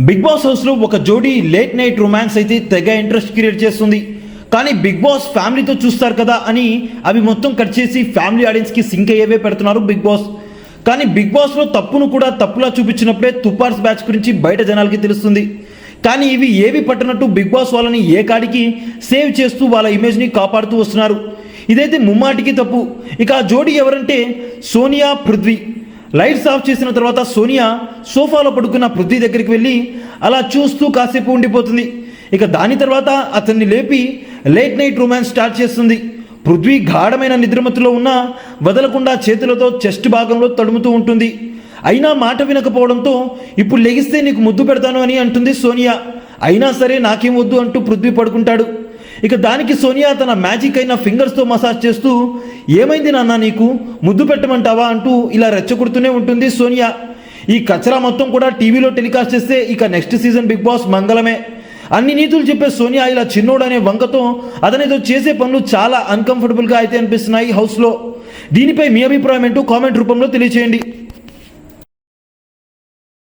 Big boss హౌస్లో ఒక జోడీ లేట్ నైట్ రొమాన్స్ అయితే తెగ ఇంట్రెస్ట్ క్రియేట్ చేస్తుంది. కానీ బిగ్ బాస్ ఫ్యామిలీతో చూస్తారు కదా అని అవి మొత్తం కట్ చేసి ఫ్యామిలీ ఆడియన్స్కి సింక్ అయ్యేవే పెడుతున్నారు బిగ్ బాస్. కానీ బిగ్ బాస్లో తప్పును కూడా తప్పులా చూపించినప్పుడే తుపార్స్ బ్యాచ్ గురించి బయట జనాలకి తెలుస్తుంది. కానీ ఇవి ఏవి పట్టనట్టు బిగ్ బాస్ వాళ్ళని ఏ కాడికి సేవ్ చేస్తూ వాళ్ళ ఇమేజ్ని కాపాడుతూ వస్తున్నారు. ఇదైతే ముమ్మాటికి తప్పు. ఇక ఆ జోడీ ఎవరంటే సోనియా పృథ్వీ. లైట్స్ ఆఫ్ చేసిన తర్వాత సోనియా సోఫాలో పడుకున్న పృథ్వీ దగ్గరికి వెళ్ళి అలా చూస్తూ కాసేపు ఉండిపోతుంది. ఇక దాని తర్వాత అతన్ని లేపి లేట్ నైట్ రొమాన్స్ స్టార్ట్ చేస్తుంది. పృథ్వీ గాఢమైన నిద్రమతిలో ఉన్న వదలకుండా చేతులతో చెస్ట్ భాగంలో తడుముతూ ఉంటుంది. అయినా మాట వినకపోవడంతో ఇప్పుడు లెగిస్తే నీకు ముద్దు పెడతాను అని అంటుంది సోనియా. అయినా సరే నాకేం వద్దు అంటూ పృథ్వీ పడుకుంటాడు. ఇక దానికి సోనియా తన మ్యాజిక్ అయిన ఫింగర్స్తో మసాజ్ చేస్తూ ఏమైంది నాన్న నీకు? ముద్దు పెట్టమంటావా? అంటూ ఇలా రెచ్చగొడుతూనే ఉంటుంది సోనియా. ఈ కచరా మొత్తం కూడా టీవీలో టెలికాస్ట్ చేస్తే ఇక నెక్స్ట్ సీజన్ బిగ్ బాస్ మంగళమే. అన్ని నీతులు చెప్పే సోనియా ఇలా చిన్నోడు అనే వంకతో అతనితో చేసే పనులు చాలా అన్కంఫర్టబుల్గా అయితే అనిపిస్తున్నాయి హౌస్లో. దీనిపై మీ అభిప్రాయం ఏంటో కామెంట్ రూపంలో తెలియచేయండి.